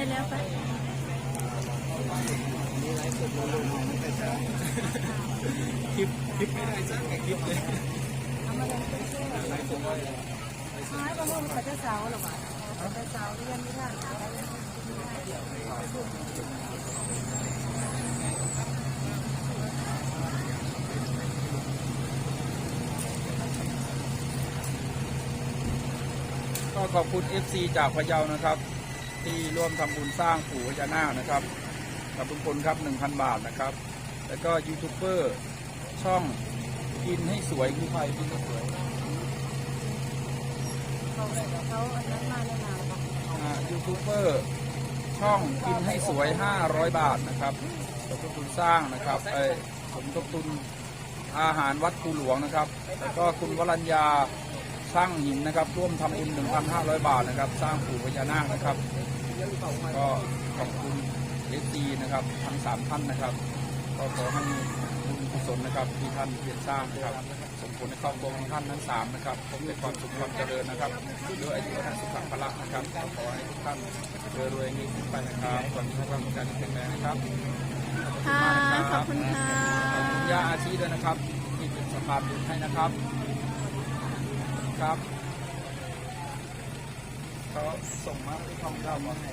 ได้แล้วไปคลิปคลิปไม่ได้จ้างไงคลิปเลยทำอะไรเชื่อามาเลยไม้ประมูลเขาจะเสาหรอวะเขาจะเสาเรียนไม่ได้ก็ขอบคุณ FC จากพะเยานะครับ ที่ร่วมทำบุญสร้างปู่พญานาคนะครับขอบคุณคนครับ 1,000 บาทนะครับ แล้วก็ยูทูบเบอร์ช่องกินให้สวยคือใครกินให้สวยเขาเขาอันนั้นมาในนามอ่ายูทูบเบอร์ช่องกินให้สวย 500 บาทนะครับสมทบทุนสร้างนะครับเอ้ยสมทบทุนอาหารวัดภูหลวงนะครับ แล้วก็คุณวรัญญา ช่างหินนะครับ ร่วมทำบุญ1,500 บาทนะครับ สร้างปู่พญานาคนะครับ ก็ขอบคุณเอซีนะครับทั้งสามท่านนะครับ ก็ขอให้บุญกุศลนะครับที่ท่านเพียรสร้างนะครับส่งผลในครอบครัวของท่านทั้งสามนะครับผมเป็นความสุขความเจริญนะครับด้วยอายุวัฒนสุขภาระนะครับขอให้ทุกท่านรวยๆนี้ขึ้นไปนะครับขอบคุณความการแข็งแรงนะครับค่ะขอบคุณค่ะขอบคุณย่าอาชีด้วยนะครับที่เป็นสะพานบุญให้นะครับ ครับเขาส่งมาที่ห้องเที่ยวมาให้